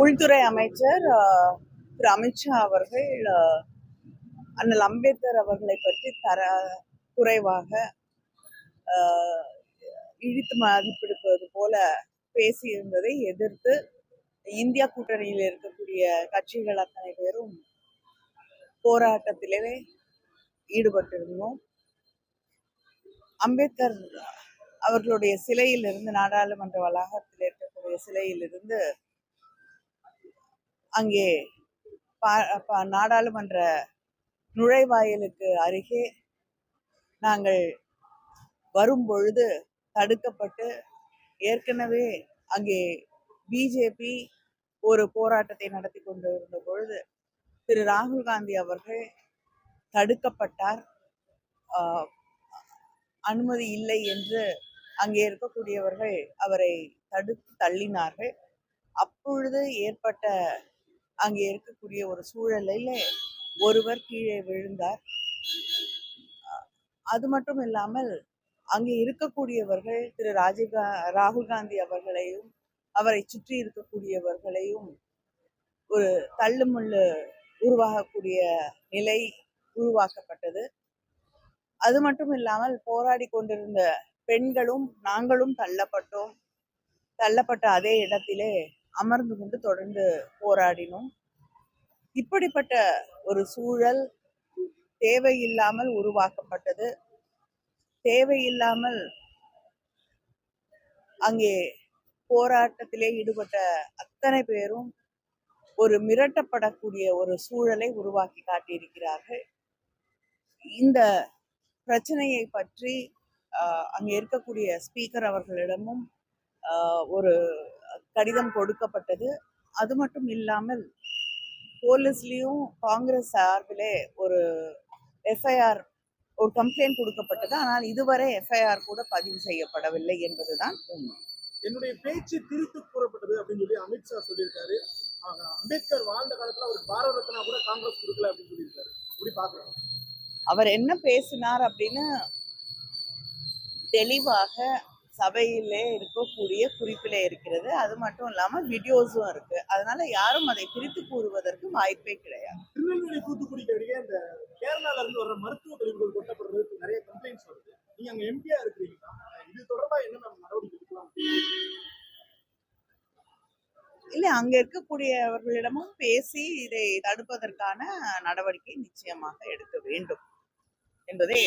உள்துறை அமைச்சர் திரு அமித்ஷா அவர்கள் அண்ணல் அம்பேத்கர் அவர்களை பற்றி தர குறைவாக இழுத்து மதிப்பிடுவது போல பேசியிருந்ததை எதிர்த்து இந்தியா கூட்டணியில் இருக்கக்கூடிய கட்சிகள் அத்தனை பேரும் போராட்டத்திலே ஈடுபட்டிருந்தோம். அம்பேத்கர் அவர்களுடைய சிலையிலிருந்து நாடாளுமன்ற வளாகத்தில் இருக்கக்கூடிய சிலையிலிருந்து அங்கே பா- பா- நாடாளுமன்ற நுழைவாயிலுக்கு அருகே நாங்கள் வரும்பொழுது தடுக்கப்பட்டு ஏற்கனவே அங்கே பிஜேபி ஒரு போராட்டத்தை நடத்தி கொண்டிருந்த பொழுது திரு ராகுல் காந்தி அவர்கள் தடுக்கப்பட்டார். ஆஹ் அனுமதி இல்லை என்று அங்கே இருக்கக்கூடியவர்கள் அவரை தடுத்து தள்ளினார்கள். அப்பொழுது ஏற்பட்ட அங்கே இருக்கக்கூடிய ஒரு சூழலில் ஒருவர் கீழே விழுந்தார். அது மட்டும் இல்லாமல் அங்கே இருக்கக்கூடியவர்கள் திரு ராஜீவ்கா ராகுல் காந்தி அவர்களையும் அவரை சுற்றி இருக்கக்கூடியவர்களையும் ஒரு தள்ளுமுள்ளு உருவாகக்கூடிய நிலை உருவாக்கப்பட்டது. அது மட்டும் இல்லாமல் போராடி கொண்டிருந்த பெண்களும் நாங்களும் தள்ளப்பட்டோம். தள்ளப்பட்ட அதே இடத்திலே அமர்ந்து கொண்டு தொடர்ந்து போராடினோம். இப்படிப்பட்ட ஒரு சூழல் தேவையில்லாமல் உருவாக்கப்பட்டது. தேவையில்லாமல் அங்கே போராட்டத்திலே ஈடுபட்ட அத்தனை பேரும் ஒரு மிரட்டப்படக்கூடிய ஒரு சூழலை உருவாக்கி காட்டியிருக்கிறார்கள். இந்த பிரச்சனையை பற்றி அங்கே இருக்கக்கூடிய ஸ்பீக்கர் அவர்களிடமும் ஒரு கடிதம் கொடுக்கப்பட்டது. அது மட்டும் இல்லாமல் போலீஸ்லயும் காங்கிரஸ் சார்பிலே ஒரு எஃப்ஐஆர் ஒரு கம்ப்ளைண்ட் கொடுக்கப்பட்டது. ஆனால் இதுவரை எஃப்ஐஆர் கூட பதிவு செய்யப்படவில்லை என்பதுதான் உண்மை. என்னுடைய பேச்சு திருத்து கூறப்பட்டது அப்படின்னு சொல்லி அமித்ஷா சொல்லியிருக்காரு. அம்பேத்கர் வாழ்ந்த காலத்துல அவருக்கு பாரத ரத்னா கூட காங்கிரஸ் கொடுக்கல அப்படின்னு சொல்லியிருக்காரு. இப்படி பாக்குறோம் அவர் என்ன பேசினார் அப்படின்னு தெளிவாக சபையிலே இருக்கக்கூடிய குறிப்பிலே இருக்கிறது. அது மட்டும் இல்லாம வீடியோஸும் இருக்கு. அதனால யாரும் அதை பிரித்து கூறுவதற்கு வாய்ப்பே கிடையாது. திருநெல்வேலி தூத்துக்குடிக்கு இடையே இந்த கேரளால இருந்து வர்ற மருத்துவ கழிவுகள் கொட்டப்படுறதுக்கு நிறைய கம்ப்ளைண்ட்ஸ் வருது. நீங்க அங்க எம்பியா இருக்கிறீங்களா? இது தொடர்பா என்ன நம்ம நடவடிக்கை எடுக்கலாம்? இல்ல அங்க இருக்கக்கூடியவர்களிடமும் பேசி இதை தடுப்பதற்கான நடவடிக்கை நிச்சயமாக எடுக்க வேண்டும். என்பதே